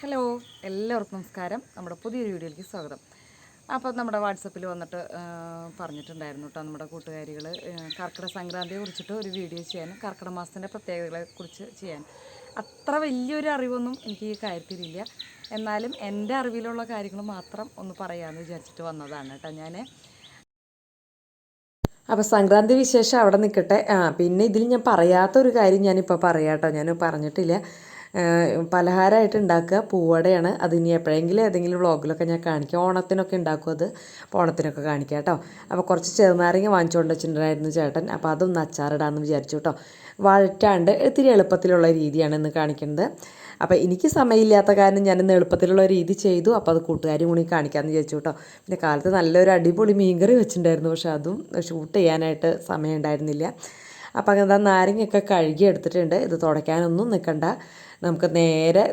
Hello എല്ലാവർക്കും നമസ്കാരം. നമ്മുടെ പുതിയൊരു വീഡിയോയിലേക്ക് സ്വാഗതം. അപ്പോൾ നമ്മുടെ വാട്സപ്പിൽ വന്നിട്ട് പറഞ്ഞിട്ടുണ്ടായിരുന്നു കേട്ടോ നമ്മുടെ കൂട്ടുകാരികൾ കർക്കിടക സംക്രാന്തിയെ കുറിച്ചിട്ട് ഒരു വീഡിയോ ചെയ്യാൻ കർക്കിടക മാസത്തിന്റെ പ്രത്യേകതകളെ കുറിച്ച് ചെയ്യാൻ. അത്ര വലിയൊരു അറിവൊന്നും എനിക്ക് ഈ കാര്യത്തിലില്ല എന്നാലും എന്റെ അറിവിലുള്ള കാര്യങ്ങൾ മാത്രം ഒന്ന് പറയാമെന്ന് വിചാരിച്ചിട്ട് വന്നതാണ് കേട്ടോ ഞാൻ അപ്പോൾ സംക്രാന്തി വിശേഷം അവിടെ നിൽക്കട്ടെ. ആ പിന്നെ ഇതിൽ ഞാൻ പറയാത്ത ഒരു കാര്യം ഞാനിപ്പോൾ പറയാം കേട്ടോ. ഞാൻ പറഞ്ഞിട്ടില്ല. പലഹാരമായിട്ട് ഉണ്ടാക്കുക. പൂവടയാണ്. അത് ഇനി എപ്പോഴെങ്കിലും ഏതെങ്കിലും വ്ളോഗിലൊക്കെ ഞാൻ കാണിക്കാം. ഓണത്തിനൊക്കെ ഉണ്ടാക്കും അത്. ഓണത്തിനൊക്കെ കാണിക്കാം കേട്ടോ. അപ്പോൾ കുറച്ച് ചെറുനാരങ്ങ വാങ്ങിച്ചുകൊണ്ട് വെച്ചിട്ടുണ്ടായിരുന്നു ചേട്ടൻ. അപ്പോൾ അതൊന്ന് അച്ചാറിടാമെന്ന് വിചാരിച്ചു കേട്ടോ. വഴറ്റാണ്ട് ഇത്തിരി എളുപ്പത്തിലുള്ള രീതിയാണ് ഇന്ന് കാണിക്കുന്നത്. അപ്പോൾ എനിക്ക് സമയമില്ലാത്ത കാരണം ഞാനിന്ന് എളുപ്പത്തിലുള്ള രീതി ചെയ്തു. അപ്പോൾ അത് കൂട്ടുകാരും കൂടി കാണിക്കാമെന്ന് വിചാരിച്ചു കേട്ടോ. പിന്നെ കാലത്ത് നല്ലൊരു അടിപൊളി മീൻകറി വെച്ചിട്ടുണ്ടായിരുന്നു. പക്ഷേ അതും ഷൂട്ട് ചെയ്യാനായിട്ട് സമയം ഉണ്ടായിരുന്നില്ല അപ്പോൾ അങ്ങനെ നാരങ്ങയൊക്കെ കഴുകി എടുത്തിട്ടുണ്ട്. ഇത് തുടയ്ക്കാനൊന്നും നിൽക്കണ്ട. നമുക്ക് നേരെ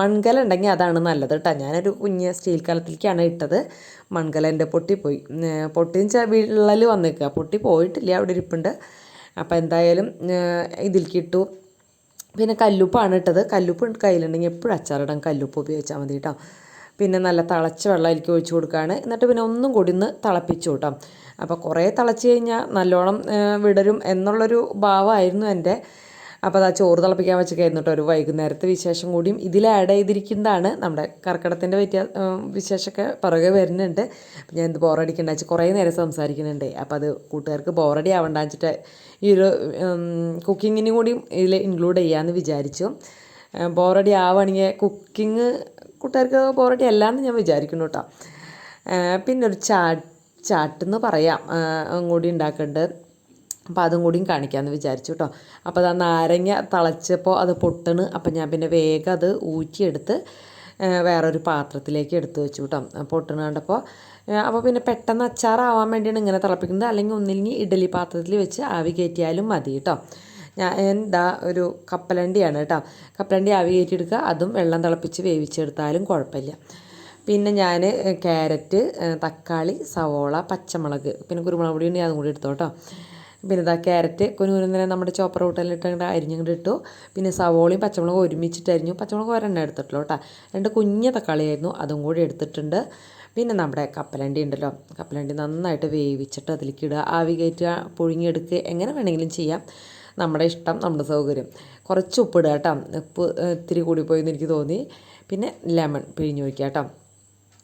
മൺകല ഉണ്ടെങ്കിൽ അതാണ് നല്ലത് കേട്ടോ ഞാനൊരു കുഞ്ഞ് സ്റ്റീൽ കലത്തിലേക്കാണ് ഇട്ടത്. മൺകല എന്റെ പൊട്ടിപ്പോയി പൊട്ടിന്ന് വെച്ചാൽ വിള്ളൽ വന്നേക്കുക പൊട്ടി പോയിട്ടില്ല അവിടെ ഇരിപ്പുണ്ട്. അപ്പോൾ എന്തായാലും ഇതിലേക്ക് ഇട്ടു. പിന്നെ കല്ലുപ്പാണ് ഇട്ടത്. കല്ലുപ്പ് കയ്യിലുണ്ടെങ്കിൽ എപ്പോഴും അച്ചാറിടാൻ കല്ലുപ്പ് ഉപയോഗിച്ചാൽ മതി കേട്ടോ പിന്നെ നല്ല തിളച്ച വെള്ളം അതിലേക്ക് ഒഴിച്ചു കൊടുക്കുകയാണ് എന്നിട്ട് പിന്നെ ഒന്നും കൂടി ഒന്ന് തിളപ്പിച്ചു കേട്ടോ അപ്പോൾ കുറേ തിളച്ച് കഴിഞ്ഞാൽ നല്ലോണം വിടരും എന്നുള്ളൊരു ഭാവമായിരുന്നു എന്റെ അപ്പോൾ ആ ചോറ് തിളപ്പിക്കാൻ വെച്ചൊക്കെയായിരുന്നു കേട്ടോ ഒരു വൈകുന്നേരത്തെ വിശേഷം കൂടിയും. ഇതിൽ ആഡ് ചെയ്തിരിക്കുന്നതാണ് നമ്മുടെ കർക്കിടത്തിന്റെ വ്യത്യാ ആ, വിശേഷമൊക്കെ പുറകെ വരുന്നുണ്ട്. ഞാൻ എന്ത് ബോറടിക്കണ്ട വെച്ചാൽ കുറേ നേരം സംസാരിക്കുന്നുണ്ട്. അപ്പോൾ അത് കൂട്ടുകാർക്ക് ബോറടി ആവണ്ട വെച്ചിട്ട് ഈ ഒരു കുക്കിങ്ങിനും കൂടി ഇതിൽ ഇൻക്ലൂഡ് ചെയ്യാമെന്ന് വിചാരിച്ചു. ബോറടി ആവുകയാണെങ്കിൽ കുക്കിംഗ് കൂട്ടുകാർക്ക് ബോറടി അല്ലാന്ന് ഞാൻ വിചാരിക്കുന്നു കേട്ടോ പിന്നെ ഒരു ചാ ചാട്ടെന്ന് പറയാം. അതും കൂടി ഉണ്ടാക്കുന്നുണ്ട് അപ്പോൾ അതും കൂടിയും കാണിക്കാമെന്ന് വിചാരിച്ചു കേട്ടോ അപ്പോൾ അത് നാരങ്ങ തിളച്ചപ്പോൾ അത് പൊട്ടണ്. അപ്പോൾ ഞാൻ പിന്നെ വേഗം അത് ഊറ്റിയെടുത്ത് വേറൊരു പാത്രത്തിലേക്ക് എടുത്തു വെച്ചു കേട്ടോ പൊട്ടണ് കണ്ടപ്പോൾ അപ്പോൾ പിന്നെ പെട്ടെന്ന് അച്ചാറാവാൻ വേണ്ടിയാണ് ഇങ്ങനെ തിളപ്പിക്കുന്നത്. അല്ലെങ്കിൽ ഒന്നില്ലെങ്കിൽ ഇഡലി പാത്രത്തിൽ വെച്ച് ആവി കയറ്റിയാലും മതി കേട്ടോ ഞാൻ എന്താ ഒരു കപ്പലണ്ടിയാണ് കേട്ടോ കപ്പലണ്ടി ആവി കയറ്റിയെടുക്കുക. അതും വെള്ളം തിളപ്പിച്ച് വേവിച്ചെടുത്താലും കുഴപ്പമില്ല. പിന്നെ ഞാൻ ക്യാരറ്റ് തക്കാളി സവോള പച്ചമുളക് പിന്നെ കുരുമുളക് പൊടി ഉണ്ടെങ്കിൽ അതും കൂടി എടുത്തോ കേട്ടോ പിന്നെ ഇതാ ക്യാരറ്റ് കുനുകുനെ നമ്മുടെ ചോപ്പർ കൂട്ടലിട്ട് അരിഞ്ഞിങ്ങോട്ട് ഇട്ടു. പിന്നെ സവോളയും പച്ചമുളകും ഒരുമിച്ചിട്ട് അരിഞ്ഞു പച്ചമുളക് ഒരെണ്ണം എടുത്തിട്ടുള്ളൂ കേട്ടോ. രണ്ട് കുഞ്ഞ തക്കാളിയായിരുന്നു അതും കൂടി എടുത്തിട്ടുണ്ട്. പിന്നെ നമ്മുടെ കപ്പലണ്ടി ഉണ്ടല്ലോ. കപ്പലണ്ടി നന്നായിട്ട് വേവിച്ചിട്ട് അതിലേക്ക് ഇടുക. ആവി കയറ്റുക പുഴുങ്ങിയെടുക്കുക എങ്ങനെ വേണമെങ്കിലും ചെയ്യാം. നമ്മുടെ ഇഷ്ടം നമ്മുടെ സൗകര്യം. കുറച്ച് ഉപ്പിടുക കേട്ടോ. ഉപ്പ് ഇത്തിരി കൂടിപ്പോയി എന്ന് എനിക്ക് തോന്നി. പിന്നെ ലെമൺ പിഴിഞ്ഞൊഴിക്കുക കേട്ടോ.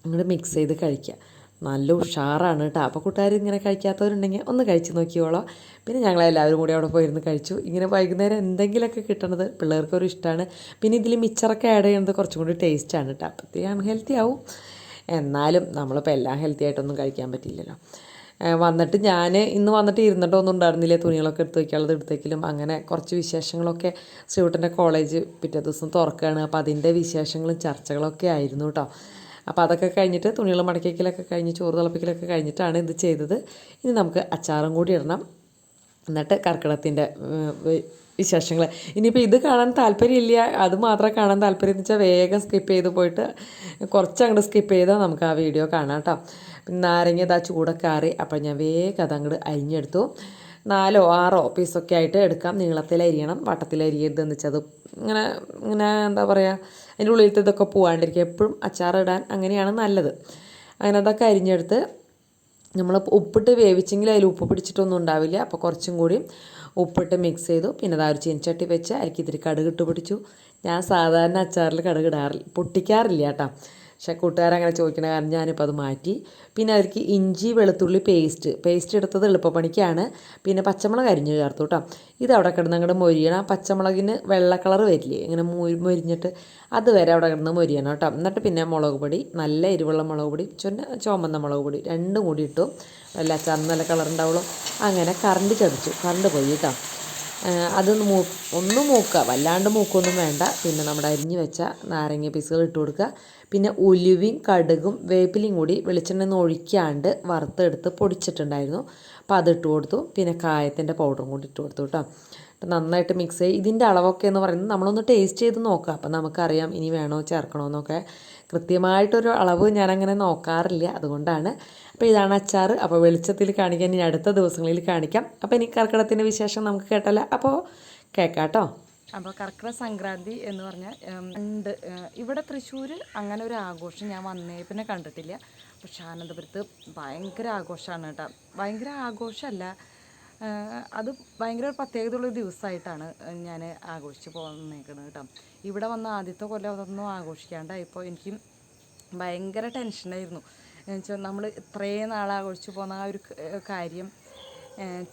അങ്ങോട്ട് മിക്സ് ചെയ്ത് കഴിക്കുക. നല്ല ഉഷാറാണ് കേട്ടോ. അപ്പോൾ കൂട്ടുകാർ ഇങ്ങനെ കഴിക്കാത്തവരുണ്ടെങ്കിൽ ഒന്ന് കഴിച്ച് നോക്കിയോളോ പിന്നെ ഞങ്ങളെല്ലാവരും കൂടി അവിടെ പോയിരുന്ന് കഴിച്ചു. ഇങ്ങനെ വൈകുന്നേരം എന്തെങ്കിലുമൊക്കെ കിട്ടണത് പിള്ളേർക്കൊരു ഇഷ്ടമാണ് പിന്നെ ഇതിൽ മിച്ചറൊക്കെ ആഡ് ചെയ്യുന്നത് കുറച്ചും കൂടി ടേസ്റ്റാണ് കേട്ടോ. അപ്പോഴത്തേക്ക് അൺഹെൽത്തി ആവും. എന്നാലും നമ്മളിപ്പോൾ എല്ലാം ഹെൽത്തി ആയിട്ടൊന്നും കഴിക്കാൻ പറ്റില്ലല്ലോ വന്നിട്ട് ഞാൻ ഇന്ന് വന്നിട്ട് ഇരുന്നിട്ടൊന്നും ഉണ്ടായിരുന്നില്ല. തുണികളൊക്കെ എടുത്ത് വയ്ക്കാനുള്ളത് എടുത്തേക്കിലും. അങ്ങനെ കുറച്ച് വിശേഷങ്ങളൊക്കെ ശ്രീകുട്ടന്റെ കോളേജ് പിറ്റേ ദിവസം തുറക്കുകയാണ് അപ്പോൾ അതിന്റെ വിശേഷങ്ങളും ചർച്ചകളൊക്കെ ആയിരുന്നു കേട്ടോ. അപ്പോൾ അതൊക്കെ കഴിഞ്ഞിട്ട് തുണികൾ മടക്കിക്കലൊക്കെ കഴിഞ്ഞ് ചോറ് തിളപ്പിക്കലൊക്കെ കഴിഞ്ഞിട്ടാണ് ഇത് ചെയ്തത്. ഇനി നമുക്ക് അച്ചാറും കൂടി ഇടണം. എന്നിട്ട് കർക്കിടത്തിന്റെ വിശേഷങ്ങൾ. ഇനിയിപ്പോൾ ഇത് കാണാൻ താല്പര്യമില്ല. അത് മാത്രമേ കാണാൻ താല്പര്യം എന്ന് വെച്ചാൽ വേഗം സ്കിപ്പ് ചെയ്ത് പോയിട്ട് കുറച്ച് അങ്ങോട്ട് സ്കിപ്പ് ചെയ്താൽ നമുക്ക് ആ വീഡിയോ കാണാം കേട്ടോ. നാരങ്ങ ഇതാ ചൂടൊക്കെ ആറി. അപ്പോൾ ഞാൻ വേഗം അത് അങ്ങോട്ട് അരിഞ്ഞെടുത്തു. നാലോ ആറോ പീസൊക്കെ ആയിട്ട് എടുക്കാം. നീളത്തിലരിയണം വട്ടത്തിൽ വെച്ചത്. ഇങ്ങനെ ഇങ്ങനെ എന്താ പറയുക അതിന്റെ ഉള്ളിലത്തെ ഇതൊക്കെ പോകാണ്ടിരിക്കുക എപ്പോഴും അച്ചാറിടാൻ അങ്ങനെയാണ് നല്ലത്. അങ്ങനെ അതൊക്കെ അരിഞ്ഞെടുത്ത് നമ്മൾ ഉപ്പിട്ട് വേവിച്ചെങ്കിൽ അതിൽ ഉപ്പ് പിടിച്ചിട്ടൊന്നും ഉണ്ടാവില്ല. അപ്പോൾ കുറച്ചും കൂടി ഉപ്പിട്ട് മിക്സ് ചെയ്തു. പിന്നെ അതാ ഒരു ചീനച്ചട്ടി വെച്ച് അതിലേക്ക് ഇത്തിരി കടുക് ഇട്ട് പിടിച്ചു. ഞാൻ സാധാരണ അച്ചാറിൽ കടുക് ഇടാറില്ല പൊട്ടിക്കാറില്ല കേട്ടോ. പക്ഷേ കൂട്ടുകാരങ്ങനെ ചോദിക്കണ കാരണം ഞാനിപ്പോൾ അത് മാറ്റി. പിന്നെ അതിലേക്ക് ഇഞ്ചി വെളുത്തുള്ളി പേസ്റ്റ്. പേസ്റ്റ് എടുത്തത് എളുപ്പപ്പണിക്കാണ്. പിന്നെ പച്ചമുളക് അരിഞ്ഞ് ചേർത്തു കേട്ടോ. ഇത് അവിടെ കിടന്ന് അങ്ങോട്ട് മൊരിയണം. പച്ചമുളകിന് വെള്ള കളർ വരില്ലേ? ഇങ്ങനെ മൊരിഞ്ഞിട്ട് മൊരിഞ്ഞിട്ട് അതുവരെ അവിടെ കിടന്ന് മൊരിയണം കേട്ടോ. എന്നിട്ട് പിന്നെ മുളക് പൊടി നല്ല എരിവുള്ള മുളക് പൊടി ചൊന്ന ചുമന്ന മുളക് പൊടി രണ്ടും കൂടി ഇട്ടു. നല്ല അച്ചാറിന് നല്ല കളർ ഉണ്ടാവുള്ളൂ. അങ്ങനെ കറണ്ട് ചതിച്ചു. കറണ്ട് പോയി കേട്ടോ. അതൊന്ന് മൂ ഒന്ന് മൂക്കുക. വല്ലാണ്ട് മൂക്കൊന്നും വേണ്ട. പിന്നെ നമ്മുടെ അരിഞ്ഞു വെച്ച നാരങ്ങ പീസുകൾ ഇട്ട് കൊടുക്കുക. പിന്നെ ഉലുവയും കടുകും വേപ്പിലയും കൂടി വെളിച്ചെണ്ണ ഒന്ന് ഒഴിക്കാണ്ട് വറുത്തെടുത്ത് പൊടിച്ചിട്ടുണ്ടായിരുന്നു. അപ്പോൾ അതിട്ട് കൊടുത്തു. പിന്നെ കായത്തിന്റെ പൗഡറും കൂടി ഇട്ട് കൊടുത്തു കേട്ടോ. നന്നായിട്ട് മിക്സ് ചെയ്യും ഇതിന്റെ അളവൊക്കെ എന്ന് പറയുന്നത് നമ്മളൊന്ന് ടേസ്റ്റ് ചെയ്ത് നോക്കുക അപ്പം നമുക്കറിയാം ഇനി വേണോ ചേർക്കണോ എന്നൊക്കെ കൃത്യമായിട്ടൊരു അളവ് ഞാനങ്ങനെ നോക്കാറില്ല. അതുകൊണ്ടാണ് അപ്പോൾ ഇതാണ് അച്ചാർ അപ്പോൾ വെളിച്ചത്തിൽ കാണിക്കാൻ ഇനി അടുത്ത ദിവസങ്ങളിൽ കാണിക്കാം. അപ്പോൾ ഇനി കർക്കിടത്തിന്റെ വിശേഷം നമുക്ക് കേട്ടല്ല. അപ്പോൾ കേൾക്കാം അപ്പോൾ കർക്കിടക സംക്രാന്തി എന്ന് പറഞ്ഞാൽ ഉണ്ട്. ഇവിടെ തൃശ്ശൂർ അങ്ങനെ ഒരു ആഘോഷം ഞാൻ വന്നേ പിന്നെ കണ്ടിട്ടില്ല. പക്ഷെ അനന്തപുരത്ത് ഭയങ്കര ആഘോഷമാണ് കേട്ടോ. ഭയങ്കര ആഘോഷമല്ല. അത് ഭയങ്കര ഒരു പ്രത്യേകതയുള്ള ദിവസമായിട്ടാണ് ഞാൻ ആഘോഷിച്ച് പോന്നേക്കുന്നത് കേട്ടോ. ഇവിടെ വന്ന ആദ്യത്തെ കൊല്ലം അതൊന്നും ആഘോഷിക്കാണ്ടായപ്പോൾ എനിക്ക് ഭയങ്കര ടെൻഷനായിരുന്നു എന്നുവെച്ചാൽ നമ്മൾ ഇത്രയും നാൾ ആഘോഷിച്ച് പോകുന്ന ആ ഒരു കാര്യം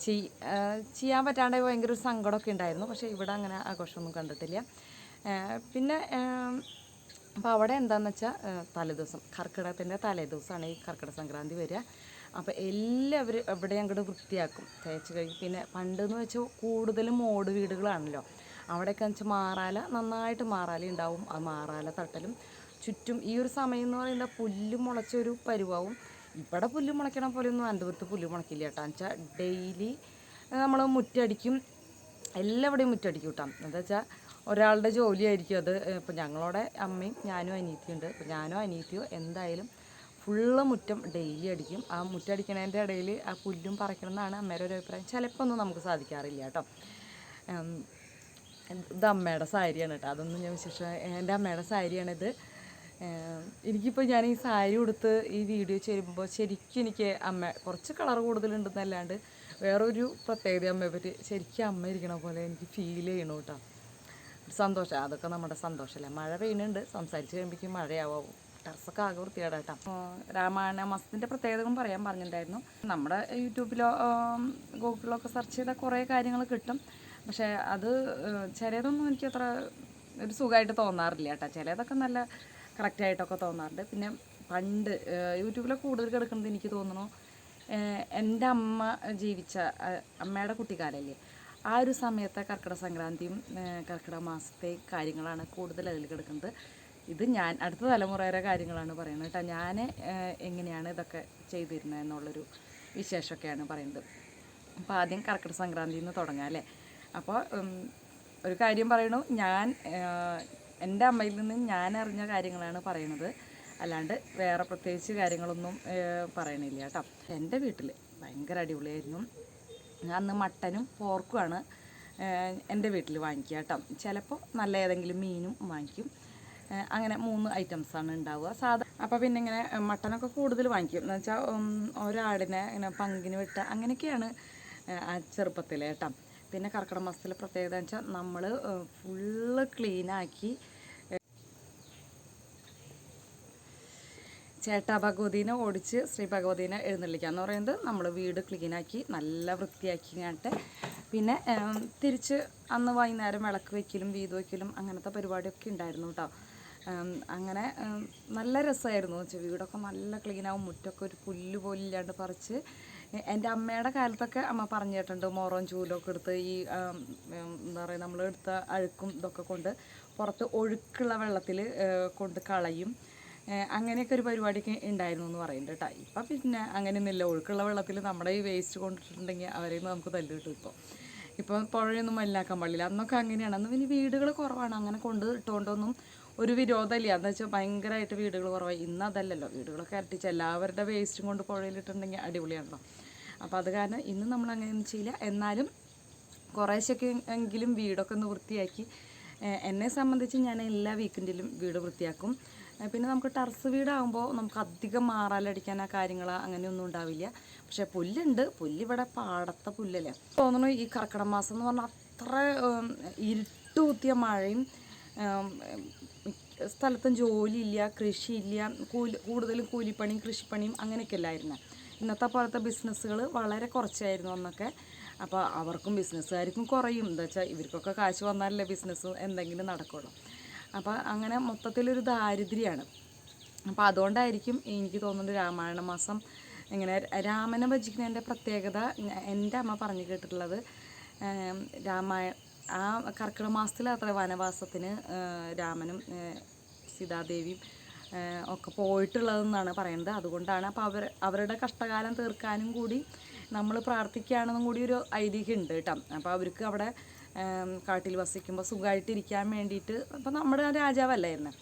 ചെയ്- ചെയ്യാൻ പറ്റാണ്ട് ഭയങ്കര ഒരു സങ്കടമൊക്കെ ഉണ്ടായിരുന്നു. പക്ഷേ ഇവിടെ അങ്ങനെ ആഘോഷമൊന്നും കണ്ടിട്ടില്ല. പിന്നെ അപ്പോൾ അവിടെ എന്താണെന്ന് വെച്ചാൽ തലേദിവസം കർക്കിടകത്തിന്റെ തലേദിവസമാണ് ഈ കർക്കിടക സംക്രാന്തി വരിക. അപ്പോൾ എല്ലാവരും എവിടെ അങ്ങോട്ട് വൃത്തിയാക്കും. തേച്ച് കഴിഞ്ഞ് പിന്നെ പണ്ടെന്ന് വെച്ചാൽ കൂടുതലും മോട് വീടുകളാണല്ലോ. അവിടെയൊക്കെ എന്ന് വെച്ചാൽ മാറാല നന്നായിട്ട് മാറാല ഉണ്ടാവും ആ മാറാല തട്ടലും. ചുറ്റും ഈ ഒരു സമയം എന്ന് പറയുന്നത് പുല്ല് മുളച്ചൊരു പരുവാവും. ഇവിടെ പുല്ല് മുളയ്ക്കണ പോലെയൊന്നും അനന്തപുരത്ത് പുല്ല് മുളയ്ക്കില്ല കേട്ടോ വെച്ചാൽ ഡെയിലി നമ്മൾ മുറ്റടിക്കും. എല്ലാവിടെയും മുറ്റടിക്കും കേട്ടോ എന്താ വെച്ചാൽ ഒരാളുടെ ജോലിയായിരിക്കും അത്. ഇപ്പം ഞങ്ങളോടെ അമ്മയും ഞാനും അനിയത്തിയുണ്ട്. ഇപ്പം ഞാനും അനിയത്തിയോ എന്തായാലും ഫുള്ള് മുറ്റം ഡെയിലി അടിക്കും. ആ മുറ്റടിക്കണതിന്റെ ഇടയിൽ ആ പുല്ലും പറിക്കണം എന്നാണ് അമ്മയുടെ ഒരു അഭിപ്രായം. ചിലപ്പോൾ ഒന്നും നമുക്ക് സാധിക്കാറില്ല കേട്ടോ ഇത് അമ്മയുടെ സാരിയാണ് കേട്ടോ അതൊന്നും ഞാൻ വിശേഷം എന്റെ അമ്മയുടെ സാരിയാണിത്. എനിക്കിപ്പോൾ ഞാൻ ഈ സാരി ഉടുത്ത് ഈ വീഡിയോ ചെയ്യുമ്പോൾ ശരിക്കും എനിക്ക് അമ്മ കുറച്ച് കളർ കൂടുതലുണ്ടെന്നല്ലാണ്ട് വേറൊരു പ്രത്യേകത അമ്മയെ പറ്റി ശരിക്കും അമ്മ ഇരിക്കണ പോലെ എനിക്ക് ഫീൽ ചെയ്യണു കേട്ടോ സന്തോഷം അതൊക്കെ നമ്മുടെ സന്തോഷമല്ലേ മഴ പെയ്യുന്നുണ്ട് സംസാരിച്ച് കഴിയുമ്പോഴേക്കും മഴയാവും. ടെറസൊക്കെ ആകെ വൃത്തികേടാ കേട്ടോ രാമായണ മാസത്തിന്റെ പ്രത്യേകതകളും പറയാൻ പറഞ്ഞിട്ടുണ്ടായിരുന്നു. നമ്മുടെ യൂട്യൂബിലോ ഗൂഗിളിലോ ഒക്കെ സെർച്ച് ചെയ്താൽ കുറേ കാര്യങ്ങൾ കിട്ടും. പക്ഷേ അത് ചിലതൊന്നും എനിക്ക് അത്ര ഒരു സുഖമായിട്ട് തോന്നാറില്ല കേട്ടോ ചിലതൊക്കെ നല്ല കറക്റ്റായിട്ടൊക്കെ തോന്നാറുണ്ട്. പിന്നെ പണ്ട് യൂട്യൂബിൽ കൂടുതൽ കിടക്കുന്നത് എനിക്ക് തോന്നുന്നു എന്റെ അമ്മ ജീവിച്ച അമ്മയുടെ കുട്ടിക്കാലല്ലേ? ആ ഒരു സമയത്തെ കർക്കിടക സംക്രാന്തിയും കർക്കിടക മാസത്തെ കാര്യങ്ങളാണ് കൂടുതൽ അതിൽ കിടക്കുന്നത്. ഇത് ഞാൻ അടുത്ത തലമുറയുടെ കാര്യങ്ങളാണ് പറയുന്നത് കേട്ടോ. ഞാൻ എങ്ങനെയാണ് ഇതൊക്കെ ചെയ്തിരുന്നത് എന്നുള്ളൊരു വിശേഷമൊക്കെയാണ് പറയുന്നത്. അപ്പോൾ ആദ്യം കർക്കിടക സംക്രാന്തിയിൽ നിന്ന് തുടങ്ങാം അല്ലേ? അപ്പോൾ ഒരു കാര്യം പറയണു. ഞാൻ എന്റെ അമ്മയിൽ നിന്ന് ഞാൻ അറിഞ്ഞ കാര്യങ്ങളാണ് പറയുന്നത്. അല്ലാണ്ട് വേറെ പ്രത്യേകിച്ച് കാര്യങ്ങളൊന്നും പറയണില്ല കേട്ടോ. എന്റെ വീട്ടിൽ ഭയങ്കര അടിപൊളിയായിരുന്നു. അന്ന് മട്ടനും പോർക്കുമാണ് എന്റെ വീട്ടിൽ വാങ്ങിക്കുക കേട്ടോ. ചിലപ്പോൾ നല്ല ഏതെങ്കിലും മീനും വാങ്ങിക്കും. അങ്ങനെ മൂന്ന് ഐറ്റംസാണ് ഉണ്ടാവുക. സാധാ അപ്പോൾ പിന്നെ ഇങ്ങനെ മട്ടനൊക്കെ കൂടുതൽ വാങ്ങിക്കും. എന്ന് വെച്ചാൽ ഒരാടിനെ ഇങ്ങനെ പങ്കിന് വിട്ട അങ്ങനെയൊക്കെയാണ് ആ കേട്ടോ. പിന്നെ കർക്കിടക മാസത്തിലെ പ്രത്യേകത എന്ന് വെച്ചാൽ നമ്മൾ ഫുള്ള് ക്ലീനാക്കി ചേട്ടാ ഭഗവതീനെ ഓടിച്ച് ശ്രീ ഭഗവതിനെ എഴുന്നള്ളിക്കുക എന്ന് പറയുന്നത് നമ്മൾ വീട് ക്ലീനാക്കി നല്ല വൃത്തിയാക്കി കഴിഞ്ഞിട്ട് പിന്നെ തിരിച്ച് അന്ന് വൈകുന്നേരം വിളക്ക് വയ്ക്കലും വീത് വയ്ക്കലും അങ്ങനത്തെ പരിപാടിയൊക്കെ ഉണ്ടായിരുന്നു കേട്ടോ അങ്ങനെ നല്ല രസമായിരുന്നു. വീടൊക്കെ നല്ല ക്ലീനാവും മുറ്റൊക്കെ ഒരു പുല്ല് പോലില്ലാണ്ട് പറിച്ച് എന്റെ അമ്മയുടെ കാലത്തൊക്കെ അമ്മ പറഞ്ഞു കേട്ടിട്ടുണ്ട് മോറവും ചൂലൊക്കെ എടുത്ത് ഈ എന്താ പറയുക നമ്മൾ എടുത്ത അഴുക്കും ഇതൊക്കെ കൊണ്ട് പുറത്ത് ഒഴുക്കുള്ള വെള്ളത്തിൽ കൊണ്ട് കളയും. അങ്ങനെയൊക്കെ ഒരു പരിപാടിയൊക്കെ ഉണ്ടായിരുന്നു എന്ന് പറയുന്നുണ്ട് കേട്ടോ. ഇപ്പം പിന്നെ അങ്ങനെയൊന്നുമില്ല. ഒഴുക്കുള്ള വെള്ളത്തിൽ നമ്മുടെ ഈ വേസ്റ്റ് കൊണ്ടിട്ടുണ്ടെങ്കിൽ അവരെ നമുക്ക് തല്ല് കിട്ടും ഇപ്പോൾ ഇപ്പോൾ പുഴയൊന്നും മല്ലാക്കാൻ പാടില്ല. അന്നൊക്കെ അങ്ങനെയാണ്. അന്ന് പിന്നെ വീടുകൾ കുറവാണ്. അങ്ങനെ കൊണ്ട് ഇട്ടുകൊണ്ടൊന്നും ഒരു വിരോധമില്ല. എന്താ വെച്ചാൽ ഭയങ്കരമായിട്ട് വീടുകൾ കുറവായി ഇന്ന് അതല്ലല്ലോ. വീടുകളൊക്കെ അരട്ടിച്ച് എല്ലാവരുടെ വേസ്റ്റും കൊണ്ട് പുഴയിലിട്ടുണ്ടെങ്കിൽ അടിപൊളിയാണല്ലോ. അപ്പോൾ അത് കാരണം ഇന്ന് നമ്മൾ അങ്ങനെയൊന്നും ചെയ്യില്ല. എന്നാലും കുറേശ്ശൊക്കെ എങ്കിലും വീടൊക്കെ ഒന്ന് വൃത്തിയാക്കി എന്നെ സംബന്ധിച്ച് ഞാൻ എല്ലാ വീക്കെൻഡിലും വീട് വൃത്തിയാക്കും. പിന്നെ നമുക്ക് ടെറസ് വീടാകുമ്പോൾ നമുക്ക് അധികം മാറാലടിക്കാൻ ആ കാര്യങ്ങൾ അങ്ങനെയൊന്നും ഉണ്ടാവില്ല. പക്ഷേ പുല്ലുണ്ട്. പുല്ലിവിടെ പാടത്തെ പുല്ലല്ലേ. തോന്നുന്നു ഈ കർക്കിടക മാസം എന്ന് പറഞ്ഞാൽ അത്ര ഇരുട്ടുകുത്തിയ ഇരുട്ട് കുത്തിയ മഴയും സ്ഥലത്തും ജോലിയില്ല കൃഷിയില്ല കൂലി കൂടുതലും കൂലിപ്പണിയും കൃഷിപ്പണിയും അങ്ങനെയൊക്കെ അല്ലായിരുന്നു. ഇന്നത്തെ പോലത്തെ ബിസിനസ്സുകൾ വളരെ കുറച്ചായിരുന്നു അന്നൊക്കെ. അപ്പോൾ അവർക്കും ബിസിനസ്സുകാർക്കും കുറയും. എന്താ വെച്ചാൽ ഇവർക്കൊക്കെ കാശ് വന്നാലല്ലേ ബിസിനസ് എന്തെങ്കിലും നടക്കുള്ളൂ. അപ്പോൾ അങ്ങനെ മൊത്തത്തിലൊരു ദാരിദ്ര്യമാണ് അപ്പോൾ അതുകൊണ്ടായിരിക്കും എനിക്ക് തോന്നുന്നത് രാമായണ മാസം ഇങ്ങനെ രാമനെ ഭജിക്കുന്നതിന്റെ പ്രത്യേകത എന്റെ അമ്മ പറഞ്ഞു കേട്ടിട്ടുള്ളത് രാമായ ആ കർക്കിടക മാസത്തിലത്ര വനവാസത്തിന് രാമനും സീതാദേവിയും ഒക്കെ പോയിട്ടുള്ളതെന്നാണ് പറയുന്നത്. അതുകൊണ്ടാണ് അപ്പോൾ അവർ അവരുടെ കഷ്ടകാലം തീർക്കാനും കൂടി നമ്മൾ പ്രാർത്ഥിക്കുകയാണെന്നും കൂടി ഒരു ഐതിഹ്യം ഉണ്ട് കേട്ടോ. അപ്പോൾ അവർക്ക് അവിടെ കാട്ടിൽ വസിക്കുമ്പോൾ സുഖമായിട്ടിരിക്കാൻ വേണ്ടിയിട്ട് അപ്പോൾ നമ്മുടെ രാജാവല്ലായിരുന്നു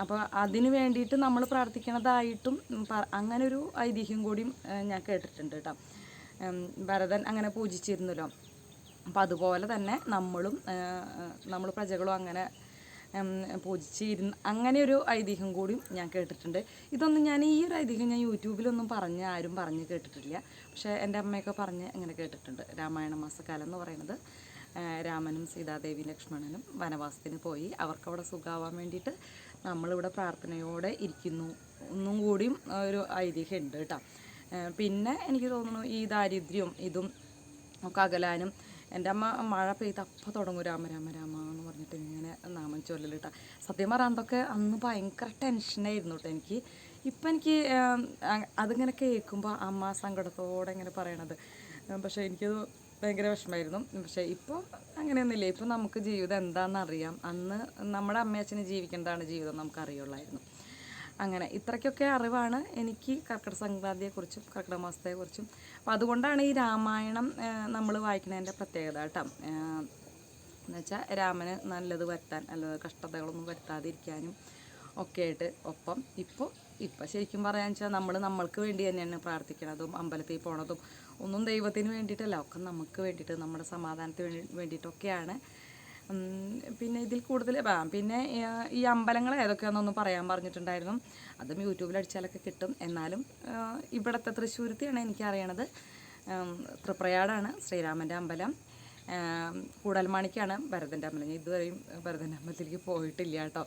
അപ്പോൾ അതിന് വേണ്ടിയിട്ട് നമ്മൾ പ്രാർത്ഥിക്കണതായിട്ടും അങ്ങനെ ഒരു ഐതിഹ്യം കൂടിയും ഞാൻ കേട്ടിട്ടുണ്ട് കേട്ടോ. ഭരതൻ അങ്ങനെ പൂജിച്ചിരുന്നല്ലോ. അപ്പം അതുപോലെ തന്നെ നമ്മളും നമ്മൾ പ്രജകളും അങ്ങനെ പൂജിച്ചിരുന്ന അങ്ങനെ ഒരു ഐതിഹ്യം കൂടിയും ഞാൻ കേട്ടിട്ടുണ്ട്. ഇതൊന്നും ഞാൻ ഈ ഒരു ഐതിഹ്യം ഞാൻ യൂട്യൂബിലൊന്നും പറഞ്ഞ് ആരും പറഞ്ഞ് കേട്ടിട്ടില്ല. പക്ഷേ എന്റെ അമ്മയൊക്കെ പറഞ്ഞ് അങ്ങനെ കേട്ടിട്ടുണ്ട്. രാമായണ മാസക്കാലം എന്ന് പറയുന്നത്. രാമനും സീതാദേവി ലക്ഷ്മണനും വനവാസത്തിന് പോയി. അവർക്കവിടെ സുഖമാവാൻ വേണ്ടിയിട്ട് നമ്മളിവിടെ പ്രാർത്ഥനയോടെ ഇരിക്കുന്നു. ഒന്നും കൂടിയും ഒരു ഐതിഹ്യം ഉണ്ട് കേട്ടോ. പിന്നെ എനിക്ക് തോന്നുന്നു ഈ ദാരിദ്ര്യവും ഇതും ഒക്കെ അകലാനും എന്റെ അമ്മ മഴ പെയ്ത് അപ്പം തുടങ്ങും രാമ രാമ രാമ എന്ന് പറഞ്ഞിട്ട് ഇങ്ങനെ നാമം ചൊല്ലലിട്ട സത്യം പറയാണ്ടൊക്കെ അന്ന് ഭയങ്കര ടെൻഷനായിരുന്നു കേട്ടോ എനിക്ക്. ഇപ്പം എനിക്ക് അതിങ്ങനെ കേൾക്കുമ്പോൾ അമ്മ സങ്കടത്തോടെ ഇങ്ങനെ പറയണത്. പക്ഷേ എനിക്കത് ഭയങ്കര വിഷമമായിരുന്നു. പക്ഷേ ഇപ്പോൾ അങ്ങനെയൊന്നുമില്ല. ഇപ്പോൾ നമുക്ക് ജീവിതം എന്താണെന്ന് അറിയാം അന്ന് നമ്മുടെ അമ്മയച്ഛന് ജീവിക്കേണ്ടതാണ് ജീവിതം നമുക്ക് അറിയുള്ളായിരുന്നു അങ്ങനെ ഇത്രയ്ക്കൊക്കെ അറിവാണ് എനിക്ക് കർക്കിടക സംക്രാന്തിയെക്കുറിച്ചും കർക്കിടക മാസത്തെക്കുറിച്ചും. അപ്പോൾ അതുകൊണ്ടാണ് ഈ രാമായണം നമ്മൾ വായിക്കുന്നതിന്റെ പ്രത്യേകത കേട്ടോ. എന്നുവെച്ചാൽ രാമന് നല്ലത് വരുത്താൻ അല്ല കഷ്ടതകളൊന്നും വരുത്താതിരിക്കാനും ഒക്കെ ആയിട്ട് ഒപ്പം ഇപ്പോൾ ഇപ്പം ശരിക്കും പറയാന്ന് വെച്ചാൽ നമ്മൾ നമ്മൾക്ക് വേണ്ടി തന്നെയാണ് പ്രാർത്ഥിക്കണതും അമ്പലത്തിൽ പോണതും ഒന്നും ദൈവത്തിന് വേണ്ടിയിട്ടല്ല ഒക്കെ നമുക്ക് വേണ്ടിയിട്ട് നമ്മുടെ സമാധാനത്തിന് വേണ്ടി വേണ്ടിയിട്ടൊക്കെയാണ് പിന്നെ ഇതിൽ കൂടുതൽ പിന്നെ ഈ അമ്പലങ്ങൾ ഏതൊക്കെയാണെന്നൊന്ന് പറയാൻ പറഞ്ഞിട്ടുണ്ടായിരുന്നു. അതും യൂട്യൂബിൽ അടിച്ചാലൊക്കെ കിട്ടും. എന്നാലും ഇവിടുത്തെ തൃശ്ശൂരത്തെയാണ് എനിക്കറിയണത് തൃപ്രയാടാണ് ശ്രീരാമന്റെ അമ്പലം. കൂടൽമാണിക്കാണ് ഭരതന്റെ അമ്പലം. ഞാൻ ഇതുവരെയും ഭരതന്റെ അമ്പലത്തിലേക്ക് പോയിട്ടില്ല കേട്ടോ.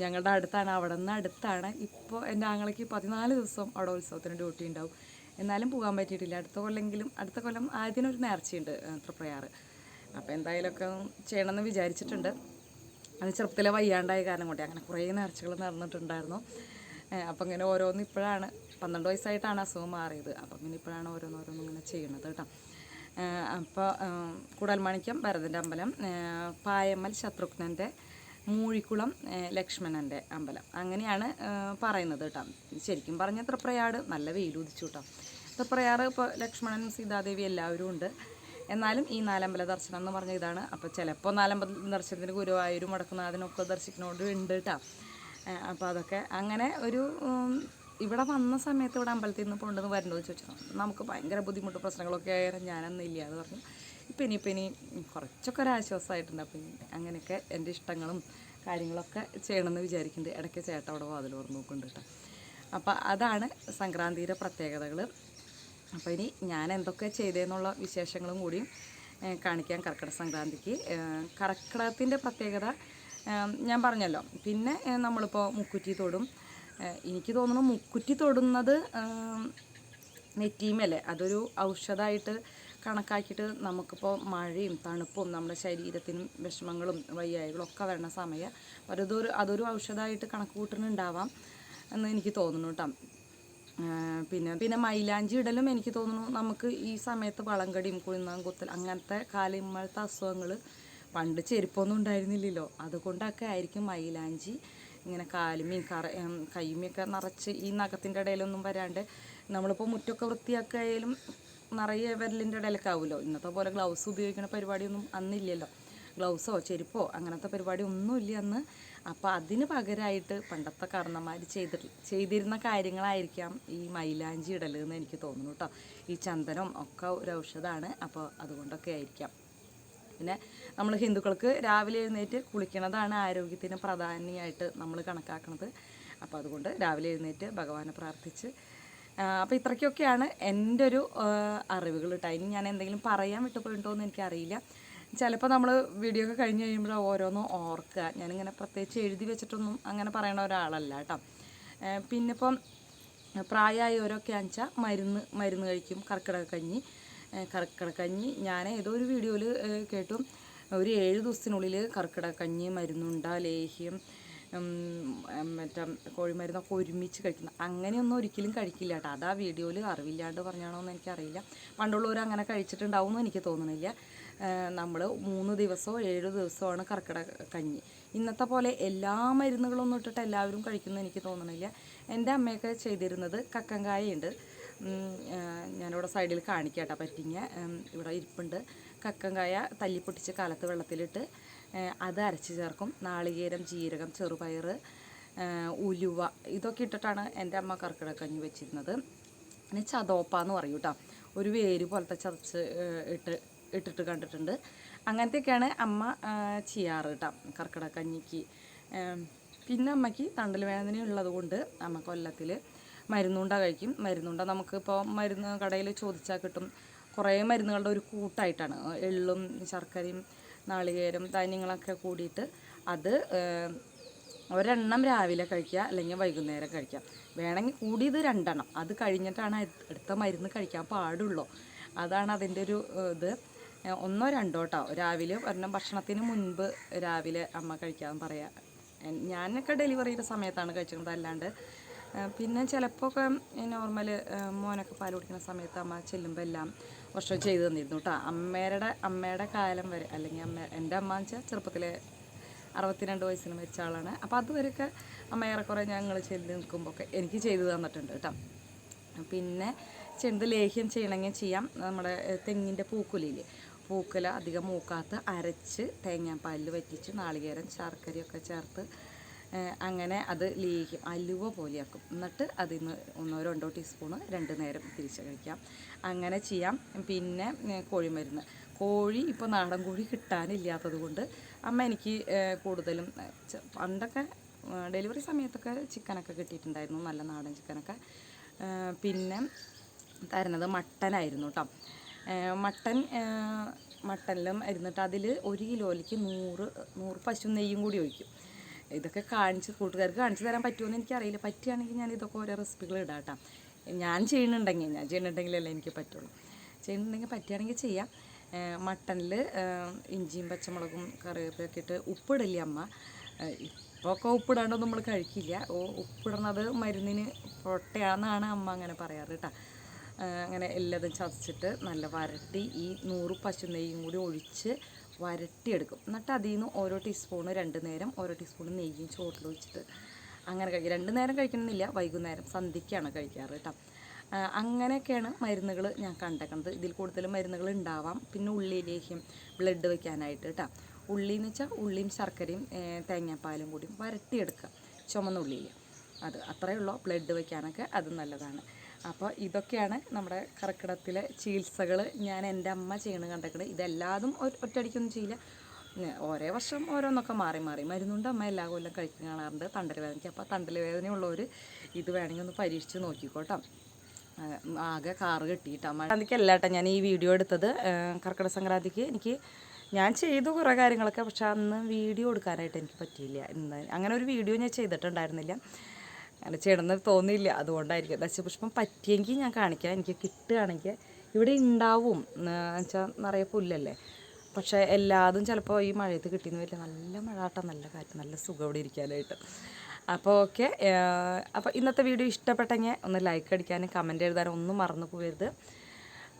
ഞങ്ങളുടെ അടുത്താണ് അവിടെ നിന്ന് അടുത്താണ്. ഇപ്പോൾ എന്റെ ആങ്ങളയ്ക്ക് പതിനാല് ദിവസം അവിടെ ഉത്സവത്തിന് ഡ്യൂട്ടി ഉണ്ടാവും. എന്നാലും പോകാൻ പറ്റിയിട്ടില്ല. അടുത്ത കൊല്ലെങ്കിലും അടുത്ത കൊല്ലം ആദ്യത്തിനൊരു നേർച്ചയുണ്ട് തൃപ്രയാറ്. അപ്പോൾ എന്തായാലുമൊക്കെ ചെയ്യണമെന്ന് വിചാരിച്ചിട്ടുണ്ട്. അത് ചെറുപ്പത്തിലെ വയ്യാണ്ടായ കാരണം കൊണ്ട് അങ്ങനെ കുറേ നേർച്ചകൾ നടന്നിട്ടുണ്ടായിരുന്നു. അപ്പം ഇങ്ങനെ ഓരോന്ന് ഇപ്പോഴാണ് പന്ത്രണ്ട് വയസ്സായിട്ടാണ് അസുഖം മാറിയത്. അപ്പം ഇങ്ങനെ ഇപ്പോഴാണ് ഓരോന്നോരോന്നും ഇങ്ങനെ ചെയ്യണത് കേട്ടോ. അപ്പോൾ കൂടൽമാണിക്യം ഭരതന്റെ അമ്പലം പായമ്മൽ ശത്രുഘ്നന്റെ മൂഴിക്കുളം ലക്ഷ്മണന്റെ അമ്പലം. അങ്ങനെയാണ് പറയുന്നത് കേട്ടോ. ശരിക്കും പറഞ്ഞ തൃപ്രയാട് നല്ല വെയിലുദിച്ചു കേട്ടോ. തൃപ്രയാറ് ഇപ്പോൾ ലക്ഷ്മണൻ സീതാദേവി എല്ലാവരും ഉണ്ട്. എന്നാലും ഈ നാലമ്പല ദർശനം എന്ന് പറഞ്ഞ ഇതാണ്. അപ്പോൾ ചിലപ്പോൾ നാലമ്പല ദർശനത്തിന് ഗുരുവായൂരും ഒക്കെ ദർശിക്കുന്നോണ്ട് ഉണ്ട് കേട്ടോ അപ്പോൾ അതൊക്കെ അങ്ങനെ ഒരു ഇവിടെ വന്ന സമയത്ത് ഇവിടെ അമ്പലത്തിൽ നിന്ന് പോകേണ്ടത് വരുന്നത് ചോദിച്ചു. നമുക്ക് ഭയങ്കര ബുദ്ധിമുട്ട് പ്രശ്നങ്ങളൊക്കെ ആയാലും ഞാനന്ന് ഇല്ല എന്ന് പറഞ്ഞു. ഇപ്പം ഇനിയിപ്പോൾ ഇനി കുറച്ചൊക്കെ ഒരു ആശ്വാസമായിട്ടുണ്ട്. അപ്പം ഇനി അങ്ങനെയൊക്കെ എന്റെ ഇഷ്ടങ്ങളും കാര്യങ്ങളൊക്കെ ചെയ്യണമെന്ന് വിചാരിക്കുന്നുണ്ട്. ഇടയ്ക്ക് ചേട്ടൻ അവിടെ വാതിൽ തുറന്ന് നോക്കുന്നുണ്ട് കേട്ടോ അപ്പോൾ അതാണ് സംക്രാന്തിയുടെ പ്രത്യേകതകൾ അപ്പോൾ ഇനി ഞാൻ എന്തൊക്കെ ചെയ്തതെന്നുള്ള വിശേഷങ്ങളും കൂടിയും കാണിക്കാൻ കാണിക്കാം കർക്കിടക സംക്രാന്തിക്ക്. കർക്കിടകത്തിന്റെ പ്രത്യേകത ഞാൻ പറഞ്ഞല്ലോ. പിന്നെ നമ്മളിപ്പോൾ മുക്കുറ്റി തൊടും. എനിക്ക് തോന്നുന്നു മുക്കുറ്റി തൊടുന്നത് നെറ്റീമല്ലേ? അതൊരു ഔഷധമായിട്ട് കണക്കാക്കിയിട്ട് നമുക്കിപ്പോൾ മഴയും തണുപ്പും നമ്മുടെ ശരീരത്തിനും വിഷമങ്ങളും വയ്യായികളും ഒക്കെ വരണ സമയം. അതൊരു അതൊരു ഔഷധമായിട്ട് കണക്ക് കൂട്ടുന്നുണ്ടാവാം എന്ന് എനിക്ക് തോന്നുന്നു കേട്ടോ. പിന്നെ പിന്നെ മൈലാഞ്ചി ഇടലും എനിക്ക് തോന്നുന്നു നമുക്ക് ഈ സമയത്ത് വളങ്കടിയും കുഴുന്നാൻ കുത്തൽ അങ്ങനത്തെ കാലിമ്മളത്തെ അസുഖങ്ങൾ പണ്ട് ചെരുപ്പൊന്നും ഉണ്ടായിരുന്നില്ലല്ലോ. അതുകൊണ്ടൊക്കെ ആയിരിക്കും മൈലാഞ്ചി ഇങ്ങനെ കാലുമേയും കറ ഉം, നിറച്ച് ഈ നഖത്തിന്റെ ഇടയിലൊന്നും വരാണ്ട് നമ്മളിപ്പോൾ മുറ്റൊക്കെ വൃത്തിയാക്കിയാലും നിറയെ വിരലിന്റെ ഇടയിലൊക്കെ ആവുമല്ലോ ഇന്നത്തെ പോലെ ഗ്ലൗസ് ഉപയോഗിക്കുന്ന പരിപാടിയൊന്നും അന്നില്ലല്ലോ. ഗ്ലൗസോ ചെരുപ്പോ അങ്ങനത്തെ പരിപാടി ഒന്നുമില്ല അന്ന്. അപ്പോൾ അതിന് പകരമായിട്ട് പണ്ടത്തെ കാരണന്മാർ ചെയ്തി ചെയ്തിരുന്ന കാര്യങ്ങളായിരിക്കാം ഈ മൈലാഞ്ചി ഇടൽ എന്ന് എനിക്ക് തോന്നുന്നു കേട്ടോ ഈ ചന്ദനം ഒക്കെ ഒരു ഔഷധമാണ് അപ്പോൾ അതുകൊണ്ടൊക്കെ ആയിരിക്കാം. പിന്നെ നമ്മൾ ഹിന്ദുക്കൾക്ക് രാവിലെ എഴുന്നേറ്റ് കുളിക്കണതാണ് ആരോഗ്യത്തിന് പ്രാധാന്യമായിട്ട് നമ്മൾ കണക്കാക്കുന്നത് അപ്പോൾ അതുകൊണ്ട് രാവിലെ എഴുന്നേറ്റ് ഭഗവാനെ പ്രാർത്ഥിച്ച് അപ്പോൾ ഇത്രയ്ക്കൊക്കെയാണ് എന്റെ ഒരു അറിവുകൾ കേട്ടോ ഇനി ഞാൻ എന്തെങ്കിലും പറയാൻ വിട്ടുപോയിട്ടുണ്ടോ എന്ന് എനിക്കറിയില്ല. ചിലപ്പോൾ നമ്മൾ വീഡിയോ ഒക്കെ കഴിഞ്ഞ് കഴിയുമ്പോൾ ഓരോന്നും ഓർക്കുക ഞാനിങ്ങനെ പ്രത്യേകിച്ച് എഴുതി വെച്ചിട്ടൊന്നും അങ്ങനെ പറയണ ഒരാളല്ല കേട്ടോ. പിന്നെ ഇപ്പം പ്രായമായവരൊക്കെ വെച്ചാൽ മരുന്ന് മരുന്ന് കഴിക്കും കർക്കിടക കഞ്ഞി. കർക്കിടക കഞ്ഞി ഞാൻ ഏതോ ഒരു വീഡിയോയിൽ കേട്ടു. ഒരു ഏഴ് ദിവസത്തിനുള്ളിൽ കർക്കിടക കഞ്ഞി മരുന്നുണ്ട ലേഹ്യം മറ്റേ കോഴിമരുന്നൊക്കെ ഒരുമിച്ച് കഴിക്കുന്ന. അങ്ങനെയൊന്നും ഒരിക്കലും കഴിക്കില്ല കേട്ടോ. അത് ആ വീഡിയോയിൽ അറിവില്ലാണ്ട് പറഞ്ഞാണോ എന്ന് എനിക്കറിയില്ല. പണ്ടുള്ളവർ അങ്ങനെ കഴിച്ചിട്ടുണ്ടാവും എന്ന് എനിക്ക് തോന്നുന്നില്ല നമ്മൾ മൂന്ന് ദിവസമോ ഏഴ് ദിവസമാണ് കർക്കിടക കഞ്ഞി. ഇന്നത്തെ പോലെ എല്ലാ മരുന്നുകളൊന്നും ഇട്ടിട്ട് എല്ലാവരും കഴിക്കുന്നത് എനിക്ക് തോന്നണില്ല. എന്റെ അമ്മയൊക്കെ ചെയ്തിരുന്നത് കക്കങ്കായുണ്ട് ഞാനിവിടെ സൈഡിൽ കാണിക്കട്ടെ കേട്ടോ പറ്റിങ്ങ ഇവിടെ ഇരിപ്പുണ്ട്. കക്കങ്കായ തല്ലിപ്പൊട്ടിച്ച് കാലത്ത് വെള്ളത്തിലിട്ട് അത് അരച്ച് ചേർക്കും. നാളികേരം ജീരകം ചെറുപയർ ഉലുവ ഇതൊക്കെ ഇട്ടിട്ടാണ് എന്റെ അമ്മ കർക്കിടക കഞ്ഞി വെച്ചിരുന്നത്. പിന്നെ ചതോപ്പ എന്ന് പറയും കേട്ടോ ഒരു വേര് പോലത്തെ ചതച്ച് ഇട്ട് ഇട്ടിട്ട് കണ്ടിട്ടുണ്ട്. അങ്ങനത്തെയൊക്കെയാണ് അമ്മ ചെയ്യാറ് കേട്ടോ. കർക്കിടക കഞ്ഞിക്ക്. പിന്നെ അമ്മയ്ക്ക് തണ്ടൽ വേദന ഉള്ളത് കൊണ്ട് അമ്മ കൊല്ലത്തിൽ മരുന്നുണ്ട കഴിക്കും. മരുന്നുണ്ട നമുക്കിപ്പോൾ മരുന്ന് കടയിൽ ചോദിച്ചാൽ കിട്ടും. കുറേ മരുന്നുകളുടെ ഒരു കൂട്ടായിട്ടാണ്. എള്ളും ശർക്കരയും നാളികേരം ധാന്യങ്ങളൊക്കെ കൂടിയിട്ട് അത് ഒരെണ്ണം രാവിലെ കഴിക്കുക അല്ലെങ്കിൽ വൈകുന്നേരം കഴിക്കാം വേണമെങ്കിൽ കൂടിയത് രണ്ടെണ്ണം. അത് കഴിഞ്ഞിട്ടാണ് അടുത്ത- മരുന്ന് കഴിക്കാൻ പാടുള്ളൂ. അതാണ് അതിന്റെ ഒരു ഇത്. ഒന്നോ രണ്ടോ കേട്ടോ രാവിലെ ഒരെണ്ണം ഭക്ഷണത്തിന് മുൻപ് രാവിലെ അമ്മ കഴിക്കാൻ പറയാ. ഞാനൊക്കെ ഡെലിവറി ചെയ്ത സമയത്താണ് കഴിച്ചിരുന്നത്. അല്ലാണ്ട് പിന്നെ ചിലപ്പോൾ ഒക്കെ നോർമൽ മോനൊക്കെ പാൽ കുടിക്കുന്ന സമയത്ത് അമ്മ ചെല്ലുമ്പോൾ എല്ലാം വർഷം ചെയ്തു തന്നിരുന്നു കേട്ടോ അമ്മയുടെ അമ്മയുടെ കാലം വരെ അല്ലെങ്കിൽ അമ്മ എന്റെ അമ്മ വെച്ചാൽ ചെറുപ്പത്തിലെ അറുപത്തിരണ്ട് വയസ്സിന് മരിച്ച ആളാണ്. അപ്പോൾ അതുവരെയൊക്കെ അമ്മ ഏറെക്കുറെ ഞങ്ങൾ ചെല്ലി നിൽക്കുമ്പോൾ ഒക്കെ എനിക്ക് ചെയ്തു തന്നിട്ടുണ്ട് കേട്ടോ പിന്നെ ചെന്ത് ലേഹ്യം ചെയ്യണമെങ്കിൽ ചെയ്യാം. നമ്മുടെ തെങ്ങിന്റെ പൂക്കുലയില്ലേ പൂക്കുല അധികം മൂക്കാത്ത അരച്ച് തേങ്ങാപ്പാലിൽ വറ്റിച്ച് നാളികേരം ശർക്കരയൊക്കെ ചേർത്ത് അങ്ങനെ അത് ലേഹ്യം അലുവ പോലെയാക്കും. എന്നിട്ട് അതിൽ നിന്ന് ഒന്നോ രണ്ടോ ടീസ്പൂണ് രണ്ട് നേരം തിരിച്ച് കഴിക്കാം. അങ്ങനെ ചെയ്യാം. പിന്നെ കോഴിമരുന്ന്. കോഴി ഇപ്പോൾ നാടൻ കോഴി കിട്ടാനില്ലാത്തത് കൊണ്ട് അമ്മ എനിക്ക് കൂടുതലും പണ്ടൊക്കെ ഡെലിവറി സമയത്തൊക്കെ ചിക്കനൊക്കെ കിട്ടിയിട്ടുണ്ടായിരുന്നു. നല്ല നാടൻ ചിക്കനൊക്കെ. പിന്നെ തരുന്നത് മട്ടനായിരുന്നു കേട്ടോ മട്ടൻ മട്ടനിലും ഇരുന്നിട്ട് അതിൽ ഒരു കിലോയിലേക്ക് നൂറ് നൂറ് പശു നെയ്യും കൂടി ഒഴിക്കും. ഇതൊക്കെ കാണിച്ച് കൂട്ടുകാർക്ക് കാണിച്ചു തരാൻ പറ്റുമെന്ന് എനിക്കറിയില്ല. പറ്റുകയാണെങ്കിൽ ഞാൻ ഇതൊക്കെ ഓരോ റെസിപ്പികൾ ഇടാം ഞാൻ ചെയ്യുന്നുണ്ടെങ്കിൽ ഞാൻ ചെയ്യുന്നുണ്ടെങ്കിലല്ലേ എനിക്ക് പറ്റുള്ളൂ. ചെയ്യുന്നുണ്ടെങ്കിൽ പറ്റുകയാണെങ്കിൽ ചെയ്യാം. മട്ടനിൽ ഇഞ്ചിയും പച്ചമുളകും കറിവേപ്പിലൊക്കെ ഇട്ട് ഉപ്പിടില്ല അമ്മ? ഇപ്പോൾ ഒക്കെ ഉപ്പിടാണ്ടൊന്നും നമ്മൾ കഴിക്കില്ല. ഓ ഉപ്പിടണത് മരുന്നിന് പൊട്ടയാണെന്നാണ് അമ്മ അങ്ങനെ പറയാറ് കേട്ടോ. അങ്ങനെ എല്ലാതും ചതച്ചിട്ട് നല്ല വരട്ടി ഈ നൂറ് പശു നെയ്യും കൂടി ഒഴിച്ച് വരട്ടിയെടുക്കും. എന്നിട്ട് അതിൽ നിന്ന് ഓരോ ടീസ്പൂണ് രണ്ട് നേരം ഓരോ ടീസ്പൂൺ നെയ്യും ചോറിൽ ഒഴിച്ചിട്ട് അങ്ങനെ കഴിക്കും. രണ്ട് നേരം കഴിക്കണമെന്നില്ല വൈകുന്നേരം സന്ധ്യയ്ക്കാണ് കഴിക്കാറ് കേട്ടോ. അങ്ങനെയൊക്കെയാണ് മരുന്നുകൾ ഞാൻ കണ്ടേക്കുന്നത്. ഇതിൽ കൂടുതൽ മരുന്നുകൾ ഉണ്ടാവാം. പിന്നെ ഉള്ളിയിലേക്കും ബ്ലഡ് വയ്ക്കാനായിട്ട് കേട്ടോ. ഉള്ളി എന്ന് വെച്ചാൽ ഉള്ളിയും ശർക്കരയും തേങ്ങാപ്പാലും കൂടി വരട്ടിയെടുക്കുക. ചുമന്നുള്ളിയിൽ അത് അത്രയേ ഉള്ളൂ. ബ്ലഡ് വയ്ക്കാനൊക്കെ അത് നല്ലതാണ്. അപ്പോൾ ഇതൊക്കെയാണ് നമ്മുടെ കർക്കിടകത്തിലെ ചികിത്സകൾ ഞാൻ എന്റെ അമ്മ ചെയ്യണ കണ്ടേക്കണത് ഇതെല്ലാതും ഒറ്റയടിക്കൊന്നും ചെയ്യില്ല. ഓരോ വർഷം ഓരോന്നൊക്കെ മാറി മാറി. മരുന്നുണ്ട് അമ്മ എല്ലാ കൊല്ലം കഴിക്കുന്ന കാണാറുണ്ട്. തണ്ടൽ വേദനയ്ക്ക്. അപ്പോൾ തണ്ടൽ വേദനയുള്ളവർ ഇത് വേണമെങ്കിൽ ഒന്ന് പരീക്ഷിച്ച് നോക്കിക്കോട്ടോ. ആകെ കാറ് കെട്ടിയിട്ടാ. മഴയ്ക്കല്ല കേട്ടോ ഞാൻ ഈ വീഡിയോ എടുത്തത്. കർക്കിട സംക്രാന്തിക്ക് എനിക്ക് ഞാൻ ചെയ്തു കുറേ കാര്യങ്ങളൊക്കെ പക്ഷെ അന്ന് വീഡിയോ എടുക്കാനായിട്ട് എനിക്ക് പറ്റിയില്ല. അങ്ങനെ ഒരു വീഡിയോ ഞാൻ ചെയ്തിട്ടുണ്ടായിരുന്നില്ല. അങ്ങനെ ചെയ്യണമെന്ന് തോന്നിയില്ല. അതുകൊണ്ടായിരിക്കും. ദശപുഷ്പം പറ്റിയെങ്കിൽ ഞാൻ കാണിക്കാം. എനിക്ക് കിട്ടുകയാണെങ്കിൽ ഇവിടെ ഉണ്ടാവും. വെച്ചാൽ നിറയെ പുല്ലല്ലേ. പക്ഷേ എല്ലാതും ചിലപ്പോൾ ഈ മഴയത്ത് കിട്ടിയെന്ന് വരില്ല നല്ല മഴാട്ടം നല്ല കാറ്റ് നല്ല സുഖം ഇവിടെ ഇരിക്കാനായിട്ട്. അപ്പോൾ ഓക്കെ. അപ്പോൾ ഇന്നത്തെ വീഡിയോ ഇഷ്ടപ്പെട്ടെങ്കിൽ ഒന്ന് ലൈക്ക് അടിക്കാനും കമന്റ് എഴുതാനും ഒന്നും മറന്നു പോകരുത്.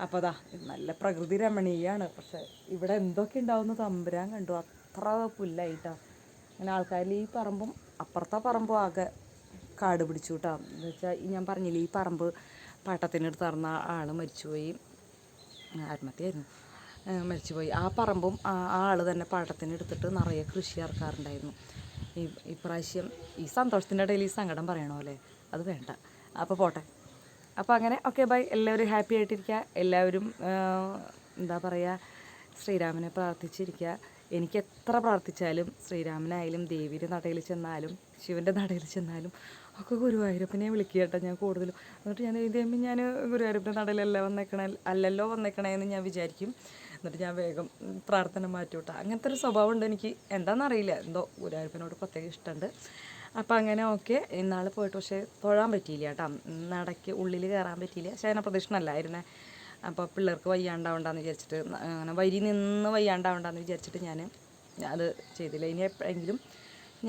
അപ്പോൾ അതാ നല്ല പ്രകൃതി രമണീയമാണ് പക്ഷേ ഇവിടെ എന്തൊക്കെ ഉണ്ടാവുന്ന തമ്പുരാൻ കണ്ടു. അത്ര പുല്ലായിട്ടാണ് അങ്ങനെ ആൾക്കാരിൽ ഈ പറമ്പും അപ്പുറത്തെ പറമ്പും ആകെ കാട് പിടിച്ചു കേട്ടോ എന്ന് വെച്ചാൽ ഞാൻ പറഞ്ഞില്ലേ ഈ പറമ്പ് പാട്ടത്തിനെടുത്ത് നടന്ന ആൾ മരിച്ചുപോയി. ആത്മഹത്യയായിരുന്നു. മരിച്ചുപോയി. ആ പറമ്പും ആ ആൾ തന്നെ പാട്ടത്തിനെടുത്തിട്ട് നിറയെ കൃഷി ഇറക്കാറുണ്ടായിരുന്നു. ഈ ഇപ്രാവശ്യം ഈ സന്തോഷത്തിന്റെ ഇടയിൽ ഈ സങ്കടം പറയണോ അല്ലേ? അത് വേണ്ട. അപ്പോൾ പോട്ടെ. അപ്പോൾ അങ്ങനെ ഓക്കെ ബൈ. എല്ലാവരും ഹാപ്പി ആയിട്ടിരിക്കുക എല്ലാവരും എന്താ പറയുക ശ്രീരാമനെ പ്രാർത്ഥിച്ചിരിക്കുക എനിക്ക് എത്ര പ്രാർത്ഥിച്ചാലും ശ്രീരാമനായാലും ദേവിയുടെ നടയിൽ ചെന്നാലും ശിവന്റെ നടയിൽ ചെന്നാലും ഒക്കെ ഗുരുവായൂരപ്പനെ വിളിക്കുക കേട്ടോ ഞാൻ കൂടുതലും. എന്നിട്ട് ഞാൻ ഇതേമ്പോൾ ഞാൻ ഗുരുവായൂരപ്പന്റെ നടയിലല്ല വന്നേക്കണേ? അല്ലല്ലോ വന്നേക്കണേ എന്ന് ഞാൻ വിചാരിക്കും. എന്നിട്ട് ഞാൻ വേഗം പ്രാർത്ഥന മാറ്റി വിട്ടാ അങ്ങനത്തെ ഒരു സ്വഭാവം ഉണ്ട് എനിക്ക്. എന്താണെന്നറിയില്ല എന്തോ ഗുരുവായൂരപ്പനോട് പ്രത്യേക ഇഷ്ടമുണ്ട്. അപ്പോൾ അങ്ങനെ ഓക്കെ. ഇന്നാൾ പോയിട്ട് പക്ഷേ തൊഴാൻ പറ്റിയില്ല കേട്ടോ. നടയ്ക്ക് ഉള്ളിൽ കയറാൻ പറ്റിയില്ല. ശയന പ്രദക്ഷിണമല്ലായിരുന്നേ അപ്പോൾ പിള്ളേർക്ക് വയ്യാണ്ടാവണ്ടെന്ന് വിചാരിച്ചിട്ട് അങ്ങനെ വരി നിന്ന് വയ്യാണ്ടാവണ്ടെന്ന് വിചാരിച്ചിട്ട് ഞാൻ അത് ചെയ്തില്ല. ഇനി എപ്പോഴെങ്കിലും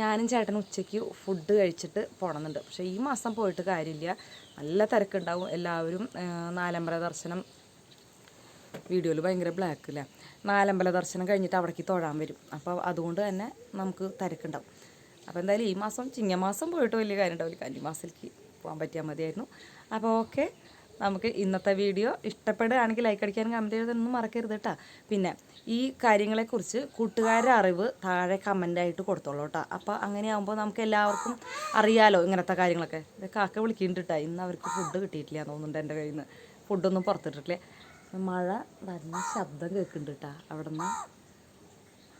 ഞാനും ചേട്ടനും ഉച്ചയ്ക്ക് ഫുഡ് കഴിച്ചിട്ട് പോകണമെന്നുണ്ട് പക്ഷേ ഈ മാസം പോയിട്ട് കാര്യമില്ല. നല്ല തിരക്കുണ്ടാവും. എല്ലാവരും നാലമ്പല ദർശനം. വീഡിയോയിൽ ഭയങ്കര ബ്ലാക്ക് അല്ലേ നാലമ്പല ദർശനം കഴിഞ്ഞിട്ട് അവിടേക്ക് തൊഴാൻ വരും. അപ്പോൾ അതുകൊണ്ട് തന്നെ നമുക്ക് തിരക്കുണ്ടാവും. അപ്പോൾ എന്തായാലും ഈ മാസം ചിങ്ങമാസം പോയിട്ട് വലിയ കാര്യം ഉണ്ടാവില്ല പോകാൻ പറ്റിയാൽ മതിയായിരുന്നു. അപ്പോൾ ഓക്കെ. നമുക്ക് ഇന്നത്തെ വീഡിയോ ഇഷ്ടപ്പെടുകയാണെങ്കിൽ ലൈക്ക് അടിക്കാനും കമന്റ് ചെയ്തൊന്നും മറക്കരുത് കേട്ടോ പിന്നെ ഈ കാര്യങ്ങളെക്കുറിച്ച് കൂട്ടുകാരുടെ അറിവ് താഴെ കമന്റായിട്ട് കൊടുത്തോളൂ കേട്ടോ അപ്പോൾ അങ്ങനെയാകുമ്പോൾ നമുക്ക് എല്ലാവർക്കും അറിയാലോ ഇങ്ങനത്തെ കാര്യങ്ങളൊക്കെ. കാക്ക വിളിക്കുന്നുണ്ട് കേട്ടോ ഇന്ന് അവർക്ക് ഫുഡ് കിട്ടിയിട്ടില്ല തോന്നുന്നുണ്ട് എന്റെ കയ്യിൽ നിന്ന്. ഫുഡൊന്നും പുറത്തിട്ടിട്ടില്ല. മഴ വരുന്ന ശബ്ദം കേൾക്കുന്നുണ്ട് കേട്ടോ അവിടെ നിന്ന്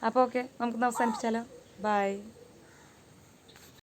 അപ്പോൾ ഓക്കെ നമുക്ക് അവസാനിപ്പിച്ചാലോ. ബൈ